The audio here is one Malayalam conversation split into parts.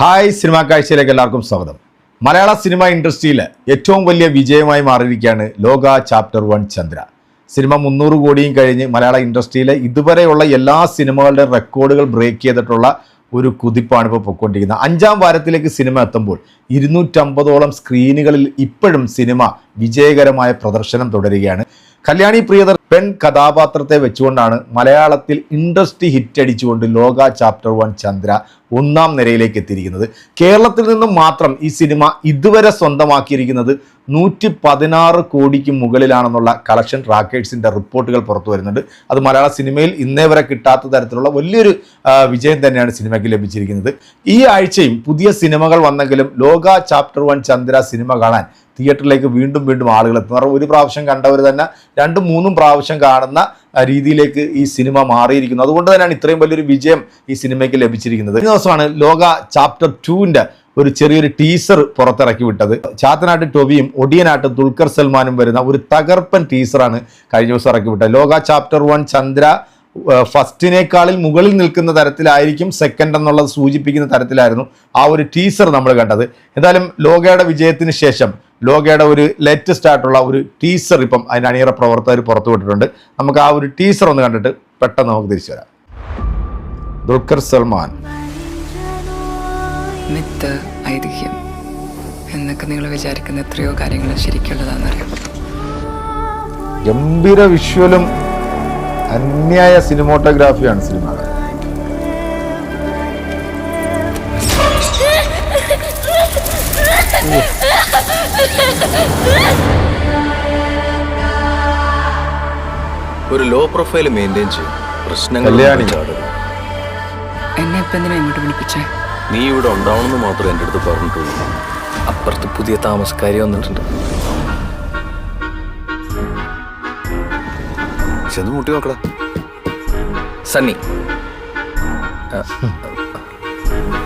ഹായ് സിനിമാ കാഴ്ചയിലേക്ക് എല്ലാവർക്കും സ്വാഗതം. മലയാള സിനിമ ഇൻഡസ്ട്രിയിൽ ഏറ്റവും വലിയ വിജയമായി മാറിയിരിക്കുകയാണ് ലോക ചാപ്റ്റർ വൺ ചന്ദ്ര. സിനിമ മുന്നൂറ് കോടിയും കഴിഞ്ഞ് മലയാള ഇൻഡസ്ട്രിയിലെ ഇതുവരെയുള്ള എല്ലാ സിനിമകളുടെ റെക്കോർഡുകൾ ബ്രേക്ക് ചെയ്തിട്ടുള്ള ഒരു കുതിപ്പാണ് ഇപ്പോൾ പൊയ്ക്കൊണ്ടിരിക്കുന്നത്. അഞ്ചാം വാരത്തിലേക്ക് സിനിമ എത്തുമ്പോൾ ഇരുന്നൂറ്റമ്പതോളം സ്ക്രീനുകളിൽ ഇപ്പോഴും സിനിമ വിജയകരമായ പ്രദർശനം തുടരുകയാണ്. കല്യാണി പ്രിയദർ പെൺ കഥാപാത്രത്തെ വെച്ചുകൊണ്ടാണ് മലയാളത്തിൽ ഇൻഡസ്ട്രി ഹിറ്റ് അടിച്ചുകൊണ്ട് ലോക ചാപ്റ്റർ വൺ ചന്ദ്ര ഒന്നാം നിരയിലേക്ക് എത്തിയിരിക്കുന്നത്. കേരളത്തിൽ നിന്നും മാത്രം ഈ സിനിമ ഇതുവരെ സ്വന്തമാക്കിയിരിക്കുന്നത് നൂറ്റി പതിനാറ് കോടിക്ക് മുകളിലാണെന്നുള്ള കളക്ഷൻ റാക്കേഴ്സിന്റെ റിപ്പോർട്ടുകൾ പുറത്തു വരുന്നുണ്ട്. അത് മലയാള സിനിമയിൽ ഇന്നേ വരെ കിട്ടാത്ത തരത്തിലുള്ള വലിയൊരു വിജയം തന്നെയാണ് സിനിമയ്ക്ക് ലഭിച്ചിരിക്കുന്നത്. ഈ ആഴ്ചയും പുതിയ സിനിമകൾ വന്നെങ്കിലും ലോക ചാപ്റ്റർ വൺ ചന്ദ്ര സിനിമ കാണാൻ തിയേറ്ററിലേക്ക് വീണ്ടും വീണ്ടും ആളുകൾ എത്തും. കാരണം ഒരു പ്രാവശ്യം കണ്ടവർ തന്നെ രണ്ടും മൂന്നും പ്രാവശ്യം കാണുന്ന രീതിയിലേക്ക് ഈ സിനിമ മാറിയിരിക്കുന്നു. അതുകൊണ്ട് തന്നെയാണ് ഇത്രയും വലിയൊരു വിജയം ഈ സിനിമയ്ക്ക് ലഭിച്ചിരിക്കുന്നത്. ഈ ദിവസമാണ് ലോക ചാപ്റ്റർ ടുവിന്റെ ഒരു ചെറിയൊരു ടീസർ പുറത്തിറക്കി വിട്ടത്. ചാത്തനാട്ട് ടൊവിയും ഒടിയനാട്ട് ദുൽഖർ സൽമാനും വരുന്ന ഒരു തകർപ്പൻ ടീസറാണ് കഴിഞ്ഞ ദിവസം ഇറക്കി വിട്ടത്. ലോക ചാപ്റ്റർ വൺ ചന്ദ്ര ഫസ്റ്റിനേക്കാളിൽ മുകളിൽ നിൽക്കുന്ന തരത്തിലായിരിക്കും സെക്കൻഡ് എന്നുള്ളത് സൂചിപ്പിക്കുന്ന തരത്തിലായിരുന്നു ആ ഒരു ടീസർ നമ്മൾ കണ്ടത്. എന്തായാലും ലോകയുടെ വിജയത്തിന് ശേഷം ലോകയുടെ ഒരു ലേറ്റസ്റ്റ് ആയിട്ടുള്ള ഒരു ടീസർ ഇപ്പം അതിന്റെ അണിയറ പ്രവർത്തകർ പുറത്തുവിട്ടിട്ടുണ്ട് നമുക്ക് ആ ഒരു ടീസർ ഒന്ന് കണ്ടിട്ട് പെട്ടെന്ന് നമുക്ക് തിരിച്ചു വരാം. ദുൽഖർ സൽമാൻ. മിത്ത് ഐതിഹ്യം എന്നൊക്കെ നിങ്ങൾ വിചാരിക്കുന്ന എത്രയോ കാര്യങ്ങൾ ശരിക്കുള്ളതാണെന്നറിയാം ഗംഭീര വിഷ്വലും അന്യായ സിനിമോട്ടോഗ്രാഫിയാണ് സിനിമ. ഒരു ലോ പ്രൊഫൈൽ മെയിൻറ്റെയിൻ ചെയ്യും പ്രശ്നങ്ങൾ കല്യാണി. ചാടരുത്. എന്നെ ഇപ്പം എന്തിനാ ഇങ്ങോട്ട് വിളിപ്പിച്ചേ നീ ഇവിടെ ഉണ്ടാവണമെന്ന് മാത്രം എൻ്റെ അടുത്ത് പറഞ്ഞിട്ടുള്ളൂ അപ്പുറത്ത് പുതിയ താമസക്കാരി വന്നിട്ടുണ്ട് ചെന്ന് മുട്ടി നോക്കടാ സണ്ണി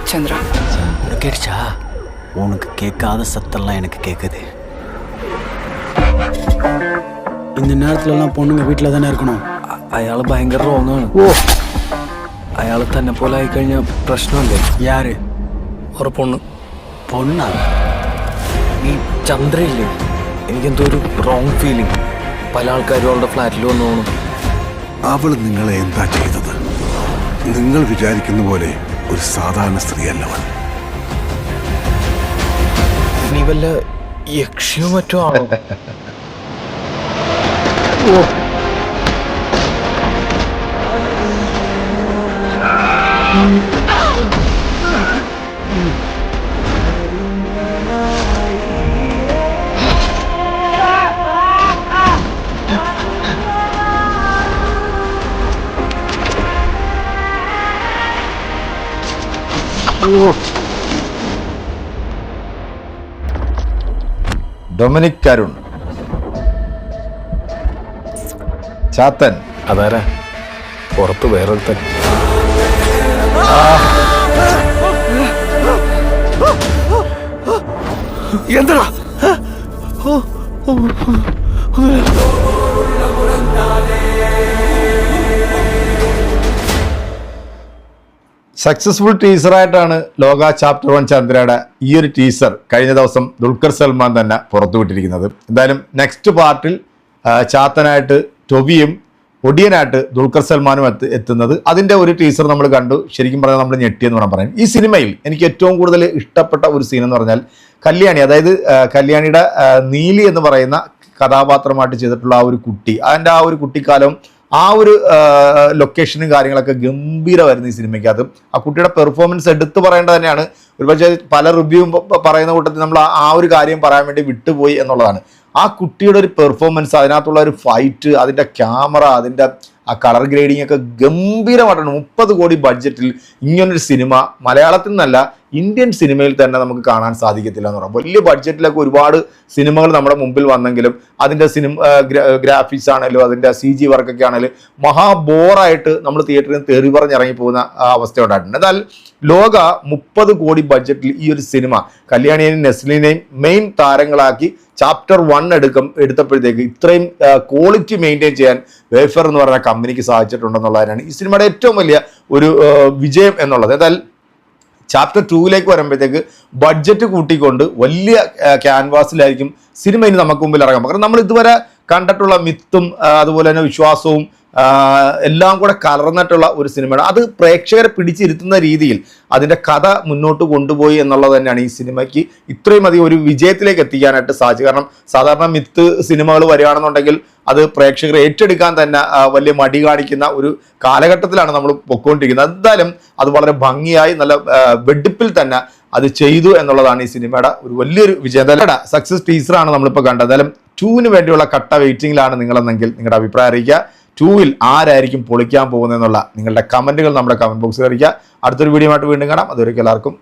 ചന്ദ്ര கேட்டுச்சா உனக்கு கேட்காத சத்தம்லாம் எனக்கு கேட்குது இந்த நேரத்துலலாம் பொண்ணுங்க வீட்டில் தானே இருக்கணும் അയാൾ ഭയങ്കര റോങ്ങാണ് അയാൾ തന്നെ പോലെ ആയിക്കഴിഞ്ഞാൽ പ്രശ്നമല്ലേ யாரு ഒരു പൊണ്ണ് பொண்ணா ഈ ചന്ദ്രയില്ലേ എനിക്കെന്തോ ഒരു റോങ് ഫീലിംഗ് പല ആൾക്കാരും അവളുടെ ഫ്ലാറ്റിൽ വന്നു പോകണം അവൾ നിങ്ങളെ എന്താ ചെയ്തത് നിങ്ങൾ വിചാരിക്കുന്ന പോലെ ഒരു സാധാരണ സ്ത്രീയല്ല അവൾ നീ വല്ല യക്ഷിയോ മറ്റോ ആണോ ഡൊമിനിക് അരുൺ ചാത്തൻ. അതാരാ? പുറത്ത് വേറൊരുത്തൻ. എന്താ സക്സസ്ഫുൾ ടീസറായിട്ടാണ് ലോക ചാപ്റ്റർ വൺ ചന്ദ്രയുടെ ഈ ഒരു ടീസർ കഴിഞ്ഞ ദിവസം ദുൽഖർ സൽമാൻ തന്നെ പുറത്തുവിട്ടിരിക്കുന്നത്. എന്തായാലും നെക്സ്റ്റ് പാർട്ടിൽ ചാത്തനായിട്ട് ടൊവിയും ഒടിയനായിട്ട് ദുൽഖർ സൽമാനും എത്ത് എത്തുന്നത്. അതിന്റെ ഒരു ടീസർ നമ്മൾ കണ്ടു. ശരിക്കും പറഞ്ഞാൽ നമ്മൾ ഞെട്ടിയെന്ന് വേണം പറയാൻ. ഈ സിനിമയിൽ എനിക്ക് ഏറ്റവും കൂടുതൽ ഇഷ്ടപ്പെട്ട ഒരു സീൻ എന്ന് പറഞ്ഞാൽ കല്യാണി. അതായത് കല്യാണിയുടെ നീലി എന്ന് പറയുന്ന കഥാപാത്രമായിട്ട് ചെയ്തിട്ടുള്ള ആ ഒരു കുട്ടി. അതിന്റെ ആ ഒരു കുട്ടിക്കാലം ആ ഒരു ലൊക്കേഷനും കാര്യങ്ങളൊക്കെ ഗംഭീരമായിരുന്നു ഈ സിനിമയ്ക്കകത്ത്. ആ കുട്ടിയുടെ പെർഫോമൻസ് എടുത്തു പറയേണ്ടത് തന്നെയാണ്. ഒരുപക്ഷെ പല റിവ്യൂവും പറയുന്ന കൂട്ടത്തിൽ നമ്മൾ ആ- ഒരു കാര്യം പറയാൻ വേണ്ടി വിട്ടുപോയി എന്നുള്ളതാണ്. ആ കുട്ടിയുടെ ഒരു പെർഫോമൻസ് അതിനകത്തുള്ള ഒരു ഫൈറ്റ് അതിന്റെ ക്യാമറ അതിന്റെ ആ കളർ ഗ്രേഡിംഗ് ഒക്കെ ഗംഭീരമായിട്ടാണ് മുപ്പത് കോടി ബഡ്ജറ്റിൽ ഇങ്ങനൊരു സിനിമ മലയാളത്തിൽ നിന്നല്ല ഇന്ത്യൻ സിനിമയിൽ തന്നെ നമുക്ക് കാണാൻ സാധിക്കത്തില്ല എന്ന് പറയാം. വലിയ ബഡ്ജറ്റിലൊക്കെ ഒരുപാട് സിനിമകൾ നമ്മുടെ മുമ്പിൽ വന്നെങ്കിലും അതിന്റെ സിനിമ ഗ്രാഫിക്സ് ആണെങ്കിലും അതിന്റെ സി ജി വർക്കൊക്കെ ആണെങ്കിലും മഹാബോറായിട്ട് നമ്മൾ തിയേറ്ററിൽ തെറി പറഞ്ഞിറങ്ങി പോകുന്ന അവസ്ഥ ഉണ്ടായിട്ടുണ്ട്. എന്നാൽ ലോക മുപ്പത് കോടി ബഡ്ജറ്റിൽ ഈ ഒരു സിനിമ കല്യാണിയെയും നെസ്ലിനെയും മെയിൻ താരങ്ങളാക്കി ചാപ്റ്റർ വൺ എടുക്കും എടുത്തപ്പോഴത്തേക്ക് ഇത്രയും ക്വാളിറ്റി മെയിന്റെയിൻ ചെയ്യാൻ വേഫർ എന്ന് പറയുന്ന കമ്പനിക്ക് സാധിച്ചിട്ടുണ്ടെന്നുള്ളതിനാണ് ഈ സിനിമയുടെ ഏറ്റവും വലിയ ഒരു വിജയം എന്നുള്ളത്. എന്നാൽ ചാപ്റ്റർ ടൂവിലേക്ക് വരുമ്പോഴത്തേക്ക് ബഡ്ജറ്റ് കൂട്ടിക്കൊണ്ട് വലിയ ക്യാൻവാസിലായിരിക്കും സിനിമ ഇനി നമുക്ക് മുമ്പിൽ ഇറങ്ങാം കാരണം നമ്മൾ ഇതുവരെ കണ്ടിട്ടുള്ള മിത്തും അതുപോലെ തന്നെ വിശ്വാസവും എല്ലാം കൂടെ കലർന്നിട്ടുള്ള ഒരു സിനിമയാണ്. അത് പ്രേക്ഷകരെ പിടിച്ചിരുത്തുന്ന രീതിയിൽ അതിന്റെ കഥ മുന്നോട്ട് കൊണ്ടുപോയി എന്നുള്ളത് തന്നെയാണ് ഈ സിനിമയ്ക്ക് ഇത്രയും അധികം ഒരു വിജയത്തിലേക്ക് എത്തിക്കാനായിട്ട് സാധിച്ചത്. കാരണം സാധാരണ മിത്ത് സിനിമകൾ വരികയാണെന്നുണ്ടെങ്കിൽ അത് പ്രേക്ഷകർ ഏറ്റെടുക്കാൻ തന്നെ വലിയ മടി കാണിക്കുന്ന ഒരു കാലഘട്ടത്തിലാണ് നമ്മൾ പൊക്കോണ്ടിരിക്കുന്നത്. എന്തായാലും അത് വളരെ ഭംഗിയായി നല്ല വെടിപ്പിൽ തന്നെ അത് ചെയ്തു എന്നുള്ളതാണ് ഈ സിനിമയുടെ ഒരു വലിയൊരു വിജയം. എന്തായാലും സക്സസ് ടീച്ചറാണ് നമ്മളിപ്പോൾ കണ്ടത്. എന്തായാലും ടൂവിന് വേണ്ടിയുള്ള കട്ട വെയിറ്റിംഗിലാണ് നിങ്ങളെന്നെങ്കിൽ നിങ്ങളുടെ അഭിപ്രായം അറിയിക്കുക. ടൂവിൽ ആരായിരിക്കും പൊളിക്കാൻ പോകുന്നതെന്നുള്ള നിങ്ങളുടെ കമന്റുകൾ നമ്മുടെ കമന്റ് ബോക്സിൽ അറിയിക്കുക. അടുത്തൊരു വീഡിയോ ആയിട്ട് വീണ്ടും കാണാം. അതുവരെ എല്ലാവർക്കും